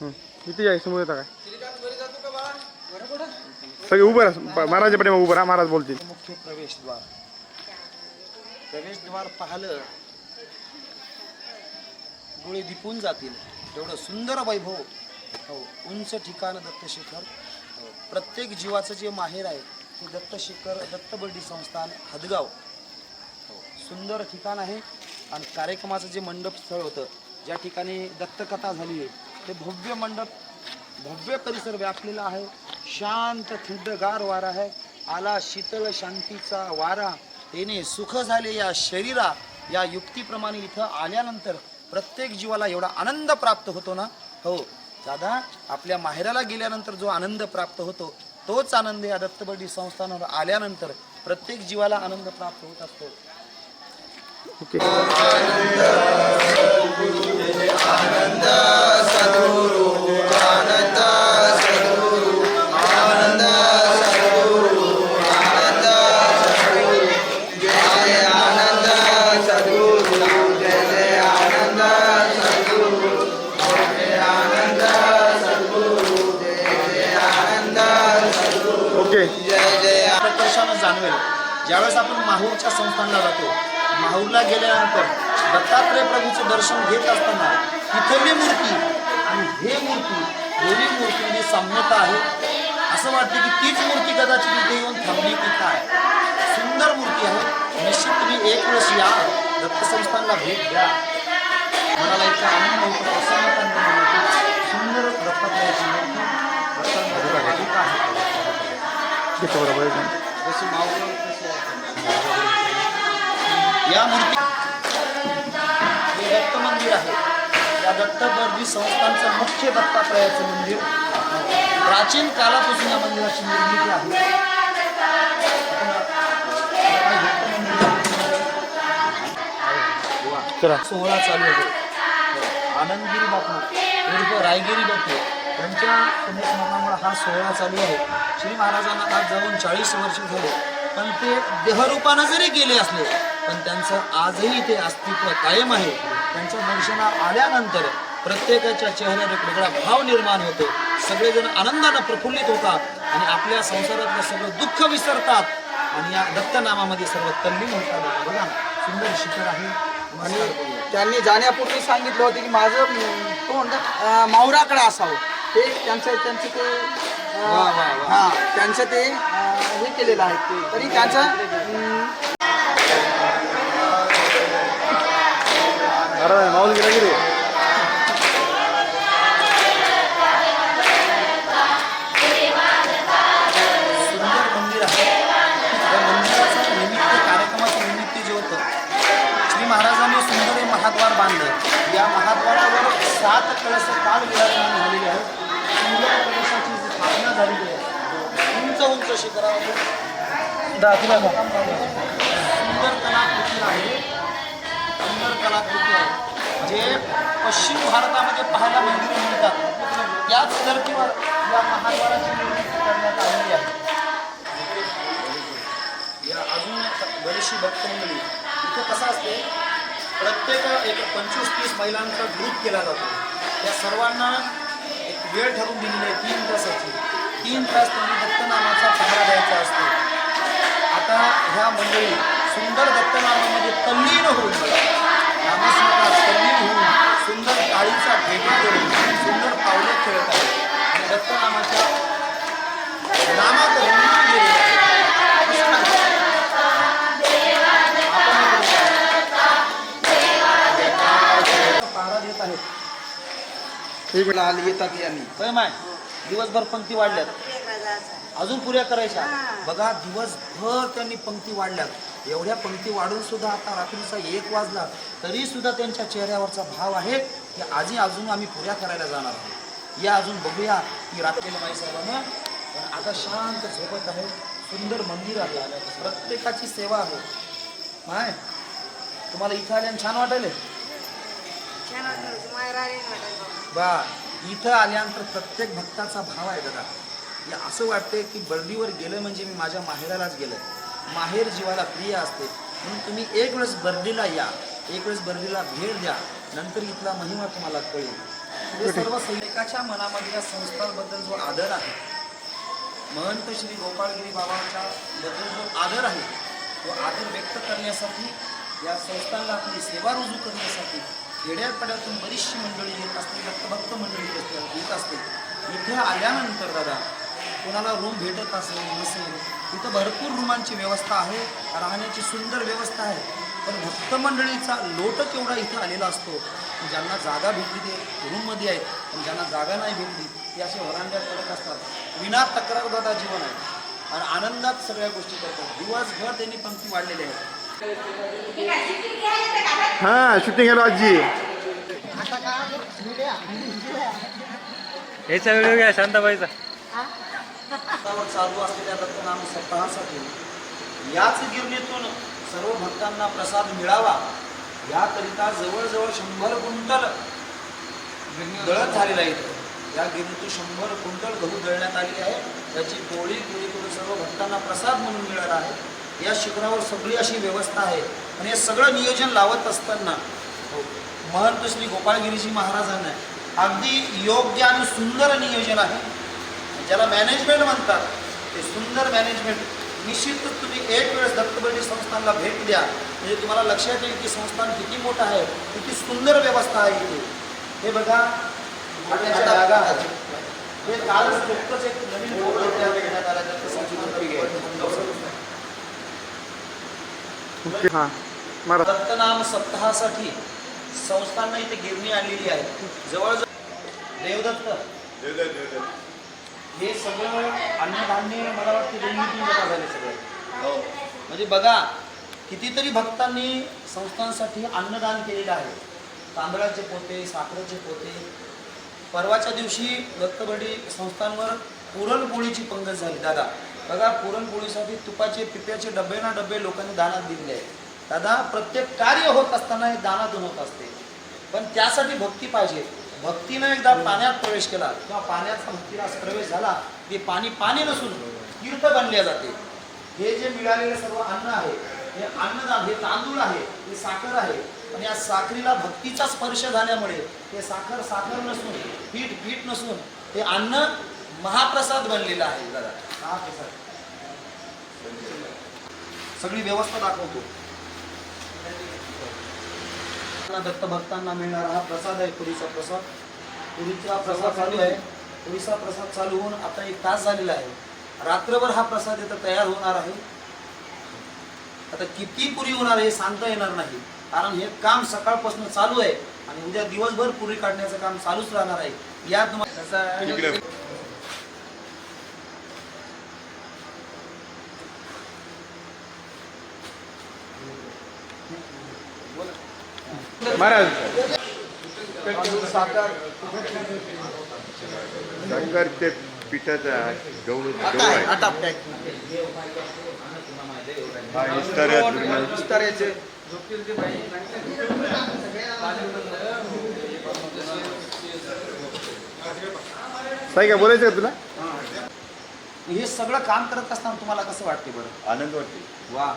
किती आहे? समोर येता काय? सगळे उभं राहा. महाराजा पाठी उभं राहा. महाराज बोलतील. मुख्य प्रवेशद्वार. प्रवेशद्वार पाहिलं डोळे दिपून जातील. एवढं सुंदर वैभव. हो उंच ठिकाण दत्तशिखर. हो, प्रत्येक जीवाचं जे माहेर आहे ते दत्तशिखर दत्तबर्डी संस्थान हदगाव. हो. सुंदर ठिकाण आहे. आणि कार्यक्रमाचं जे मंडप स्थळ होतं ज्या ठिकाणी दत्तकथा झाली आहे ते भव्य मंडप भव्य परिसर व्यापलेला आहे. शांत थंडगार वारा आहे. आला शीतल शांतीचा वारा. येणे सुख झाले या शरीरा. या युक्तीप्रमाणे इथं आल्यानंतर प्रत्येक जीवाला एवढा आनंद प्राप्त होतो ना? हो. दादा आपल्या माहेराला गेल्यानंतर जो आनंद प्राप्त होतो तोच आनंद या दत्तबडी संस्थानावर आल्यानंतर प्रत्येक जीवाला आनंद प्राप्त होत असतो. okay. ज्यावेळेस आपण माहूरच्या संस्थानला जातो माहूरला गेल्यानंतर दत्तात्रय प्रभूचं दर्शन घेत असताना तिथली मूर्ती आणि हे मूर्ती दोन्ही मूर्तीमध्ये साम्यता आहे असं वाटतं की तीच मूर्ती कदाचित इथे येऊन थांबली की काय सुंदर मूर्ती आहे निश्चित तुम्ही एक वेळेस या दत्त संस्थानला भेट द्या मनाला इतका आनंद होतो प्रसन्नता. सुंदर दत्तात्रयाची मूर्ती पादुका आहे. जशी आहे. या मूर्ती हे दत्त मंदिर आहे. या दत्तबर्दी संस्थांचं मुख्य दत्तात्रयाचं मंदिर. प्राचीन कालापासून या मंदिराची निर्मिती आहे. सोहळा चालू आहे. आनंदगिरी बापू उर्फ रायगिरी बापू यांच्या पुण्यस्मरणामुळे हा सोहळा चालू आहे. श्री महाराजांना आज जाऊन चाळीस वर्ष झाले. पण ते देहरूपानं जरी गेले असले पण त्यांचं आजही ते अस्तित्व कायम आहे. त्यांच्या दर्शना आल्यानंतर प्रत्येकाच्या चेहऱ्यावर एक वेगळा भाव निर्माण होतो. सगळेजण आनंदानं प्रफुल्लित होतात आणि आपल्या संसारातलं सगळं दुःख विसरतात. आणि या दत्तनामामध्ये सर्व तल्लीन होतात बघा सुंदर शिखर आहे. आणि त्यांनी जाण्यापूर्वी सांगितलं होतं की माझं तो तोंड मावराकडे असावं. ते त्यांचं त्यांचं ते हा त्यांचं ते हे केलेलं आहे ते. तरी त्यांचं माऊल गेला की रे? सुंदर मंदिर आहे. या जे होतं श्री महाराजांनी सुंदर हे महाद्वार बांधलं. या महाद्वारावर सात कळस काल विराजमान झालेले आहेत. झालेली आहे. उंच उंच शिखरावर दाखला सुंदर कलाकृती आहे. सुंदर कलाकृती आहे. जे पश्चिम भारतामध्ये पाहायला मंदिर मिळतात त्याच धर्तीवर या महाद्वाराची निर्मिती करण्यात आलेली आहे. या अजून बरीचशी भक्त मंडळी इथं कसं असते? प्रत्येक एक पंचवीस तीस महिलांचा ग्रुप केला जातो. या सर्वांना एक वेळ ठरवून दिलेली आहे तीन तासाची तीन तास त्यांनी दत्तनामाचा पहारा द्यायचा असतो. आता ह्या मंडळी सुंदर दत्तनामामध्ये तल्लीन होऊन नामस्मरणात तल्लीन होऊन सुंदर काळीचा भेटी करून सुंदर पावले खेळत आहेत. आणि दत्तनामाच्या नामात रंगून आहेत. पहारा देत आहेत. लाल येतात यांनी. दिवसभर पंक्ती वाढल्यात. अजून पुऱ्या करायच्या. बघा दिवसभर त्यांनी पंक्ती वाढल्यात. एवढ्या पंक्ती वाढून सुद्धा आता रात्रीचा एक वाजला तरी सुद्धा त्यांच्या चेहऱ्यावरचा भाव आहे की आजी अजून आम्ही पुऱ्या करायला जाणार आहोत. या अजून बघूया की रात्रीला माई साहेबांना पण आता शांत झोपत आहे सुंदर मंदिर आहे प्रत्येकाची सेवा आहे. माय तुम्हाला इथं आल्यानं छान वाटेल. बा इथं आल्यानंतर प्रत्येक भक्ताचा भाव आहे दादा हे असं वाटतंय की बर्डीवर गेलं म्हणजे मी माझ्या माहेरालाच गेलं माहेर जीवाला प्रिय असते. म्हणून तुम्ही एक वेळेस बर्डीला या. एक वेळेस बर्डीला भेट द्या. नंतर इथला महिमा तुम्हाला कळेल. हे सर्व सैनिकाच्या मनामध्ये या संस्थांबद्दल जो आदर आहे महंत श्री गोपाळगिरी बाबांच्या बद्दल जो आदर आहे तो आदर व्यक्त करण्यासाठी या संस्थांना आपली सेवा रुजू करण्यासाठी खेड्यापाड्यातून बरीचशी मंडळी येत असते भक्तभक्त मंडळी येत असते- येत असते इथे आल्यानंतर दादा कोणाला रूम भेटत असेल नसेल इथं भरपूर रूमांची व्यवस्था आहे राहण्याची सुंदर व्यवस्था आहे. पण भक्त मंडळीचा लोट केवढा इथं आलेला असतो ज्यांना जागा भेटली ते रूममध्ये आहेत पण ज्यांना जागा नाही भेटली ते असे वरांड्यात करत असतात. विना तक्रार दादा जीवन आहे. आणि आनंदात सगळ्या गोष्टी करतात. दिवसभर त्यांनी पंक्ती वाढलेल्या आहेत. हा शूटिंग केलं आजी याचा व्हिडिओ घ्या शांताबाईचा. चालू असलेल्या रक्तनाम सप्ताहासाठी याच गिरणीतून सर्व भक्तांना प्रसाद मिळावा याकरिता जवळजवळ शंभर क्विंटल दळण झालेलं आहे. इथं. या गिरणीतून शंभर क्विंटल गहू दळण्यात आली आहे. त्याची पोळी पोळी करून सर्व भक्तांना प्रसाद म्हणून मिळाला आहे. या शिखरावर सगळी अशी व्यवस्था आहे. आणि हे सगळं नियोजन लावत असताना महंत श्री गोपाळगिरीजी महाराजांना अगदी योग्य आणि सुंदर नियोजन आहे. ज्याला मॅनेजमेंट म्हणतात ते सुंदर मॅनेजमेंट निश्चितच तुम्ही एक वेळेस दत्तबळी संस्थानला भेट द्या. म्हणजे तुम्हाला लक्षात येईल की संस्थान किती मोठं आहे किती सुंदर व्यवस्था आहे इथे. हे बघा जागा. हे कालच नुकतंच एक नवीन बोर्ड तयार करण्यात आला. ओके. हां. दत्तनाम सप्ताहासाठी संस्थांना इथे गिरणी आणलेली आहे. जवळजवळ देवदत्त. हे सगळं अन्नधान्य मला वाटतं दोन्ही तीन जमा झाले सगळे. हो. म्हणजे बघा कितीतरी भक्तांनी संस्थांसाठी अन्नदान केलेलं आहे. तांदळाचे पोते साखरेचे पोते. परवाच्या दिवशी दत्तबडी संस्थांवर पुरणपोळीची पंगत झाली. दादा बघा पुरणपोळीसाठी तुपाचे पिप्याचे डबे ना डबे लोकांनी दानात दिलेले आहेत. दादा प्रत्येक कार्य होत असताना हे दानातून होत असते. पण त्यासाठी भक्ती पाहिजे. भक्तीनं एकदा पाण्यात प्रवेश केला किंवा पाण्याचा भक्तीला प्रवेश झाला ते पाणी पाणी नसून तीर्थ बनले जाते. हे जे मिळालेले सर्व अन्न आहे हे अन्नदान हे तांदूळ आहे हे साखर आहे आणि या साखरीला भक्तीचा स्पर्श झाल्यामुळे हे साखर साखर नसून पीठ पीठ नसून हे अन्न महाप्रसाद बनलेलं आहे दादा महाप्रसाद. सगळी व्यवस्था दाखवतो. दत्त भक्तांना मिळणारा हा प्रसाद आहे पुरीचा प्रसाद. पुरीचा प्रसाद चालू आहे. पुरीचा प्रसाद चालू होऊन आता एक तास झालेला आहे. रात्रभर हा प्रसाद इथं तयार होणार आहे. आता किती पुरी होणार हे सांगता येणार नाही. कारण हे काम सकाळपासून चालू आहे आणि उद्या दिवसभर पुरी काढण्याचं काम चालूच राहणार आहे. या तुम्हाला महाराज. ते पिठाचा गवळू आहे आहे. हा विस्तारायचे साई काय बोलायचं का तुला? हे सगळं काम करत असताना तुम्हाला कसं वाटते बरं? आनंद वाटते. वा.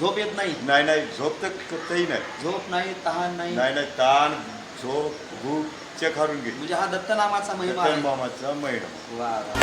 झोप येत नाही. नाही नाही झोप तर कतही नाही. झोप नाही तहान नाही. नाही नाही ताण झोप भूक चेक हारून घे. म्हणजे हा दत्त नामाचा महिमा आहे. मामाचा महिना वा वा.